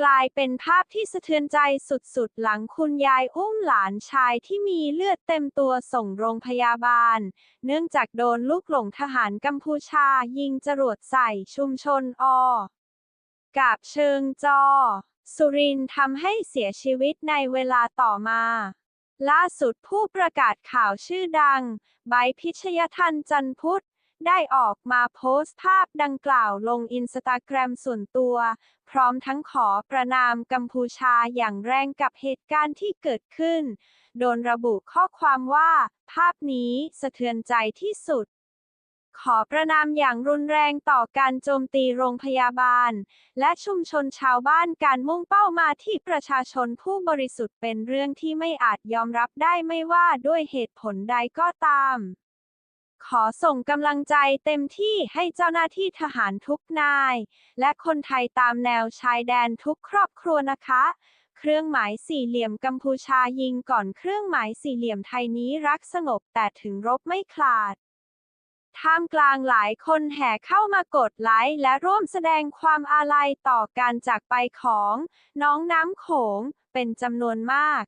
กลายเป็นภาพที่สะเทือนใจสุดๆ หลังคุณยายอุ้มหลานชายที่มีเลือดเต็มตัวส่งโรงพยาบาล เนื่องจากโดนลูกหลงทหารกัมพูชายิงจรวดใส่ชุมชนอกาบเชิงจอ สุรินทำให้เสียชีวิตในเวลาต่อมาล่าสุดผู้ประกาศข่าวชื่อดัง ไบพิชยทันจันพุทธ ได้ออกมาโพสต์ภาพดังกล่าวลงอินสตาแกรมส่วนตัว พร้อมทั้งขอประนามกัมพูชาอย่างแรงกับเหตุการณ์ที่เกิดขึ้น โดนระบุข้อความว่า ภาพนี้สะเทือนใจที่สุดขอประนามอย่างรุนแรงต่อการโจมตีโรงพยาบาล และชุมชนชาวบ้านการมุ่งเป้ามาที่ประชาชนผู้บริสุทธิ์เป็นเรื่องที่ไม่อาจยอมรับได้ไม่ว่าด้วยเหตุผลใดก็ตาม ขอส่งกำลังใจเต็มที่ให้เจ้าหน้าที่ทหารทุกนาย และคนไทยตามแนวชายแดนทุกครอบครัวนะคะ เครื่องหมายสี่เหลี่ยมกัมพูชายิงก่อนเครื่องหมายสี่เหลี่ยมไทยนี้รักสงบแต่ถึงรบไม่คลาดท่ามกลางหลายคนแห่เข้ามากดไลค์และร่วมแสดงความอาลัยต่อการจากไปของ น้องน้ำโขงเป็นจำนวนมาก